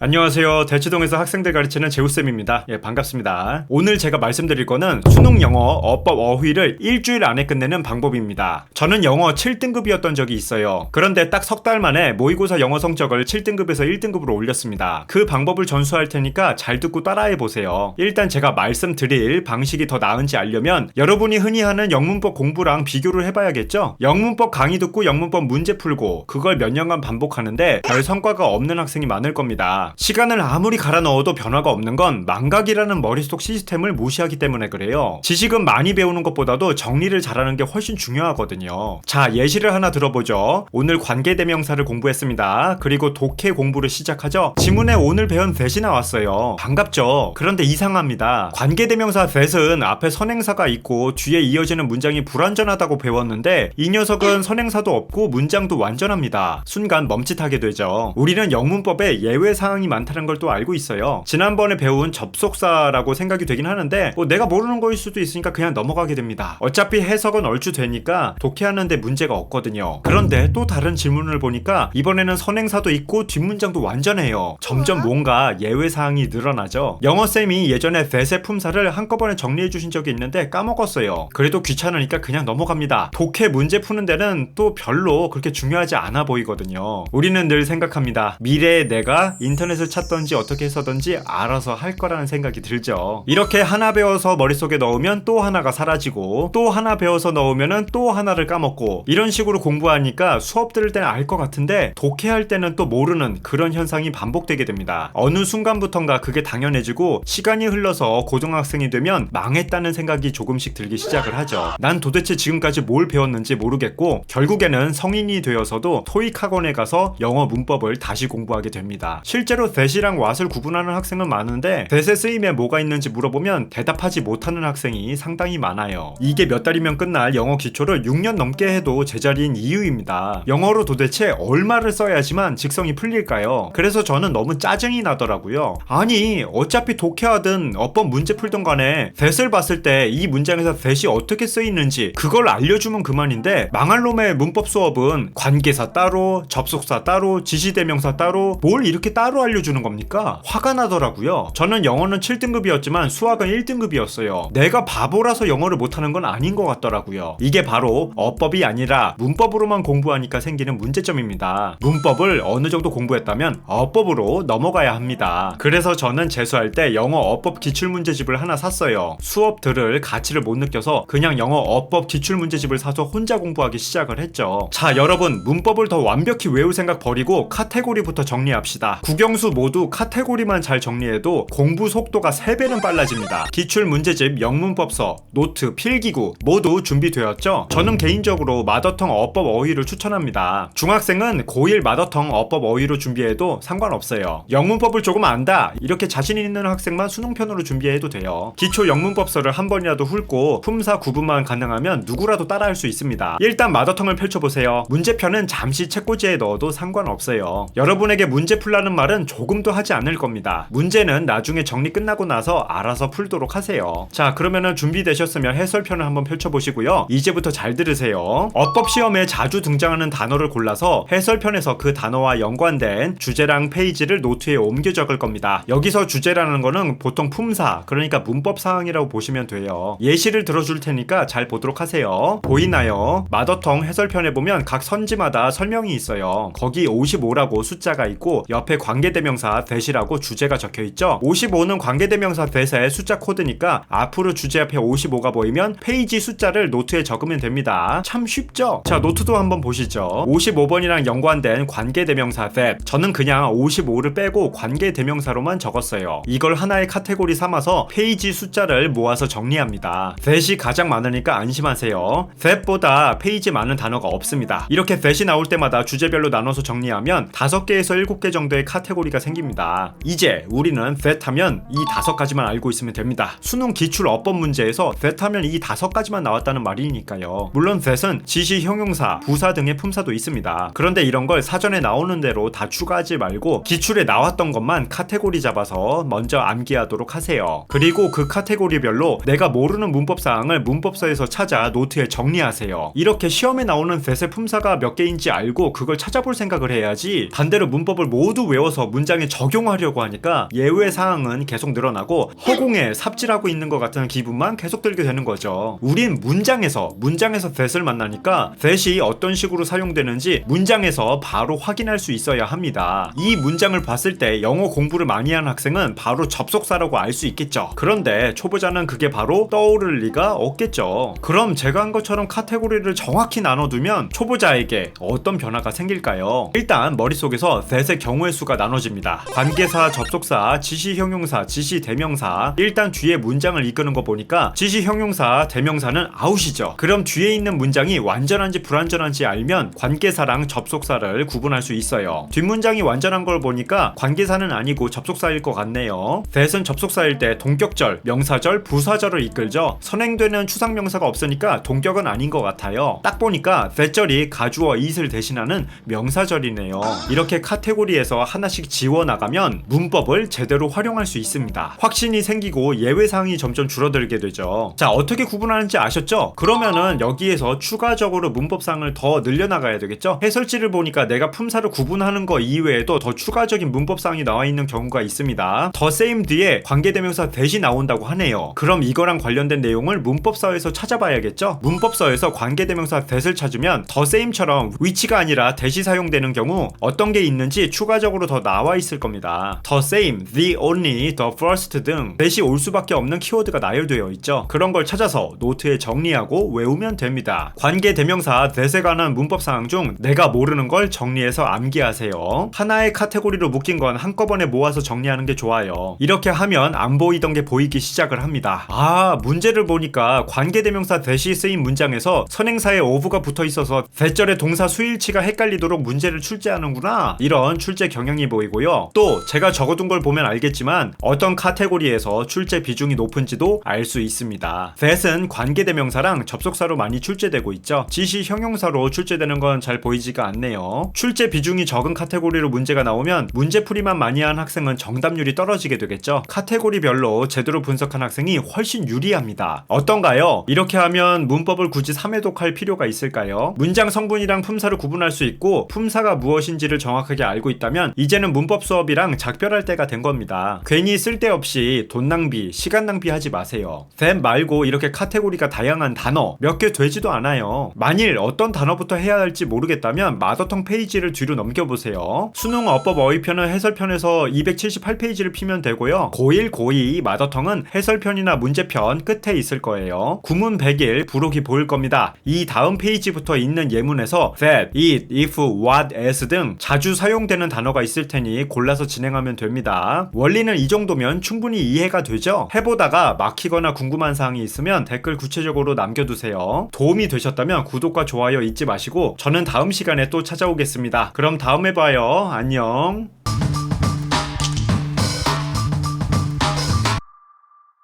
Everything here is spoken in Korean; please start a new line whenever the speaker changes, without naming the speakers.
안녕하세요. 대치동에서 학생들 가르치는 재우쌤입니다. 예, 반갑습니다. 오늘 제가 말씀드릴 거는 수능 영어 어법 어휘를 일주일 안에 끝내는 방법입니다. 저는 영어 7등급이었던 적이 있어요. 그런데 딱 석 달 만에 모의고사 영어 성적을 7등급에서 1등급으로 올렸습니다. 그 방법을 전수할 테니까 잘 듣고 따라해 보세요. 일단 제가 말씀드릴 방식이 더 나은지 알려면 여러분이 흔히 하는 영문법 공부랑 비교를 해봐야겠죠? 영문법 강의 듣고 영문법 문제 풀고 그걸 몇 년간 반복하는데 별 성과가 없는 학생이 많을 겁니다. 시간을 아무리 갈아 넣어도 변화가 없는 건 망각이라는 머릿속 시스템을 무시하기 때문에 그래요. 지식은 많이 배우는 것보다도 정리를 잘하는 게 훨씬 중요하거든요. 자, 예시를 하나 들어보죠. 오늘 관계대명사를 공부했습니다. 그리고 독해 공부를 시작하죠. 지문에 오늘 배운 that이 나왔어요. 반갑죠? 그런데 이상합니다. 관계대명사 that은 앞에 선행사가 있고 뒤에 이어지는 문장이 불완전하다고 배웠는데 이 녀석은 선행사도 없고 문장도 완전합니다. 순간 멈칫하게 되죠. 우리는 영문법에 예외 사항 이 많다는 걸 또 알고 있어요. 지난번에 배운 접속사라고 생각이 되긴 하는데 뭐 내가 모르는 거일 수도 있으니까 그냥 넘어가게 됩니다. 어차피 해석은 얼추 되니까 독해하는데 문제가 없거든요. 그런데 또 다른 질문을 보니까 이번에는 선행사도 있고 뒷문장도 완전해요. 점점 뭔가 예외 사항이 늘어나죠. 영어 쌤이 예전에 대세 품사를 한꺼번에 정리해 주신 적이 있는데 까먹었어요. 그래도 귀찮으니까 그냥 넘어갑니다. 독해 문제 푸는 데는 또 별로 그렇게 중요하지 않아 보이거든요. 우리는 늘 생각합니다. 미래의 내가 인터 넷을 찾던지 어떻게 해서든지 알아서 할 거라는 생각이 들죠. 이렇게 하나 배워서 머릿속에 넣으면 또 하나가 사라지고 또 하나 배워서 넣으면은 또 하나를 까먹고 이런 식으로 공부하니까 수업 들을 때는 알 것 같은데 독해할 때는 또 모르는 그런 현상이 반복되게 됩니다. 어느 순간부턴가 그게 당연해지고 시간이 흘러서 고등학생이 되면 망했다는 생각이 조금씩 들기 시작을 하죠. 난 도대체 지금까지 뭘 배웠는지 모르겠고 결국에는 성인이 되어서도 토익 학원에 가서 영어 문법을 다시 공부하게 됩니다. 실제 로 that이랑 what을 구분하는 학생은 많은데 that의 쓰임에 뭐가 있는지 물어보면 대답하지 못하는 학생이 상당히 많아요. 이게 몇 달이면 끝날 영어 기초를 6년 넘게 해도 제자리인 이유입니다. 영어로 도대체 얼마를 써야지만 직성이 풀릴까요? 그래서 저는 너무 짜증이 나더라고요. 아니 어차피 독해하든 어법 문제 풀던 간에 that을 봤을 때 이 문장에서 that이 어떻게 쓰이는지 그걸 알려주면 그만인데 망할 놈의 문법 수업은 관계사 따로 접속사 따로 지시대명사 따로 뭘 이렇게 따로 알려주는 겁니까? 화가 나더라고요. 저는 영어는 7등급이었지만 수학은 1등급이었어요. 내가 바보라서 영어를 못하는 건 아닌 것 같더라고요. 이게 바로 어법이 아니라 문법으로만 공부하니까 생기는 문제점입니다. 문법을 어느 정도 공부했다면 어법으로 넘어가야 합니다. 그래서 저는 재수할 때 영어 어법 기출문제집을 하나 샀어요. 수업 들을 가치를 못 느껴서 그냥 영어 어법 기출문제집을 사서 혼자 공부하기 시작을 했죠. 자, 여러분, 문법을 더 완벽히 외울 생각 버리고 카테고리부터 정리합시다. 국영 수 모두 카테고리만 잘 정리해도 공부 속도가 3배는 빨라집니다. 기출 문제집, 영문법서, 노트, 필기구 모두 준비되었죠? 저는 개인적으로 마더텅 어법 어휘를 추천합니다. 중학생은 고1 마더텅 어법 어휘로 준비해도 상관없어요. 영문법을 조금 안다 이렇게 자신 있는 학생만 수능편으로 준비해도 돼요. 기초 영문법서를 한 번이라도 훑고 품사 구분만 가능하면 누구라도 따라할 수 있습니다. 일단 마더텅을 펼쳐보세요. 문제편은 잠시 책꽂이에 넣어도 상관없어요. 여러분에게 문제 풀라는 말은 조금도 하지 않을 겁니다. 문제는 나중에 정리 끝나고 나서 알아서 풀도록 하세요. 자, 그러면은 준비되셨으면 해설편을 한번 펼쳐보시고요. 이제부터 잘 들으세요. 어법 시험에 자주 등장하는 단어를 골라서 해설편에서 그 단어와 연관된 주제랑 페이지를 노트에 옮겨 적을 겁니다. 여기서 주제라는 거는 보통 품사, 그러니까 문법 사항이라고 보시면 돼요. 예시를 들어줄 테니까 잘 보도록 하세요. 보이나요? 마더텅 해설편에 보면 각 선지마다 설명이 있어요. 거기 55라고 숫자가 있고 옆에 관계 대명사 that이라고 주제가 적혀 있죠. 55는 관계대명사 that의 숫자 코드니까 앞으로 주제 앞에 55가 보이면 페이지 숫자를 노트에 적으면 됩니다. 참 쉽죠? 자, 노트도 한번 보시죠. 55번이랑 연관된 관계대명사 that. 저는 그냥 55를 빼고 관계대명사로만 적었어요. 이걸 하나의 카테고리 삼아서 페이지 숫자를 모아서 정리합니다. that이 가장 많으니까 안심하세요. that보다 페이지 많은 단어가 없습니다. 이렇게 that이 나올 때마다 주제별로 나눠서 정리하면 5개에서 7개 정도의 카테고리 가 생깁니다. 이제 우리는 that 하면 이 다섯 가지만 알고 있으면 됩니다. 수능 기출 어법 문제에서 that 하면 이 다섯 가지만 나왔다는 말이니까요. 물론 that은 지시, 형용사, 부사 등의 품사도 있습니다. 그런데 이런 걸 사전에 나오는 대로 다 추가하지 말고 기출에 나왔던 것만 카테고리 잡아서 먼저 암기하도록 하세요. 그리고 그 카테고리별로 내가 모르는 문법 사항을 문법서에서 찾아 노트에 정리하세요. 이렇게 시험에 나오는 that의 품사가 몇 개인지 알고 그걸 찾아볼 생각을 해야지 반대로 문법을 모두 외워서 문장에 적용하려고 하니까 예외 사항은 계속 늘어나고 허공에 삽질하고 있는 것 같은 기분만 계속 들게 되는 거죠. 우린 문장에서 문장에서 that을 만나니까 that이 어떤 식으로 사용되는지 문장에서 바로 확인할 수 있어야 합니다. 이 문장을 봤을 때 영어 공부를 많이 한 학생은 바로 접속사라고 알 수 있겠죠. 그런데 초보자는 그게 바로 떠오를 리가 없겠죠. 그럼 제가 한 것처럼 카테고리를 정확히 나눠두면 초보자에게 어떤 변화가 생길까요? 일단 머릿속에서 that의 경우의 수가 나눠 집니다. 관계사, 접속사, 지시 형용사, 지시 대명사. 일단 뒤에 문장을 이끄는 거 보니까 지시 형용사, 대명사는 아웃이죠. 그럼 뒤에 있는 문장이 완전한지 불완전한지 알면 관계사랑 접속사를 구분할 수 있어요. 뒷문장이 완전한 걸 보니까 관계사는 아니고 접속사일 것 같네요. that은 접속사일 때 동격절, 명사절, 부사절을 이끌죠. 선행되는 추상명사가 없으니까 동격은 아닌 것 같아요. 딱 보니까 that절이 가주어 it을 대신하는 명사절이네요. 이렇게 카테고리에서 하나씩 지워 나가면 문법을 제대로 활용할 수 있습니다. 확신이 생기고 예외 사항이 점점 줄어들게 되죠. 자, 어떻게 구분하는지 아셨죠? 그러면은 여기에서 추가적으로 문법상을 더 늘려나가야 되겠죠? 해설지를 보니까 내가 품사를 구분하는 거 이외에도 더 추가적인 문법상이 나와 있는 경우가 있습니다. 더 same 뒤에 관계대명사 대시 나온다고 하네요. 그럼 이거랑 관련된 내용을 문법서에서 찾아봐야겠죠? 문법서에서 관계대명사 that을 찾으면 더 same처럼 위치가 아니라 대시 사용되는 경우 어떤 게 있는지 추가적으로 더 나와 있을 겁니다. 더 same, the only, the first 등 that이 올 수밖에 없는 키워드가 나열되어 있죠. 그런 걸 찾아서 노트에 정리하고 외우면 됩니다. 관계 대명사 that에 관한 문법 사항 중 내가 모르는 걸 정리해서 암기하세요. 하나의 카테고리로 묶인 건 한꺼번에 모아서 정리하는 게 좋아요. 이렇게 하면 안 보이던 게 보이기 시작을 합니다. 아, 문제를 보니까 관계 대명사 that이 쓰인 문장에서 선행사에 of가 붙어 있어서 that절의 동사 수일치가 헷갈리도록 문제를 출제하는구나. 이런 출제 경향이 보이 고요. 또 제가 적어둔 걸 보면 알겠지만 어떤 카테고리에서 출제 비중이 높은지도 알 수 있습니다. that은 관계대명사랑 접속사로 많이 출제되고 있죠. 지시 형용사로 출제되는 건 잘 보이지가 않네요. 출제 비중이 적은 카테고리로 문제가 나오면 문제풀이만 많이 한 학생은 정답률이 떨어지게 되겠죠. 카테고리별로 제대로 분석한 학생이 훨씬 유리합니다. 어떤가요? 이렇게 하면 문법을 굳이 3회독할 필요가 있을까요? 문장 성분이랑 품사를 구분할 수 있고 품사가 무엇인지를 정확하게 알고 있다면 이제는 문법 수업이랑 작별할 때가 된 겁니다. 괜히 쓸데없이 돈 낭비, 시간 낭비하지 마세요. that 말고 이렇게 카테고리가 다양한 단어 몇 개 되지도 않아요. 만일 어떤 단어부터 해야 할지 모르겠다면 마더텅 페이지를 뒤로 넘겨보세요. 수능 어법 어휘편은 해설편에서 278페이지를 피면 되고요. 고1, 고2 마더텅은 해설편이나 문제편 끝에 있을 거예요. 구문 100일 부록이 보일 겁니다. 이 다음 페이지부터 있는 예문에서 that, it, if, what, as 등 자주 사용되는 단어가 있을 테니 골라서 진행하면 됩니다. 원리는 이 정도면 충분히 이해가 되죠? 해보다가 막히거나 궁금한 사항이 있으면 댓글 구체적으로 남겨두세요. 도움이 되셨다면 구독과 좋아요 잊지 마시고 저는 다음 시간에 또 찾아오겠습니다. 그럼 다음에 봐요. 안녕.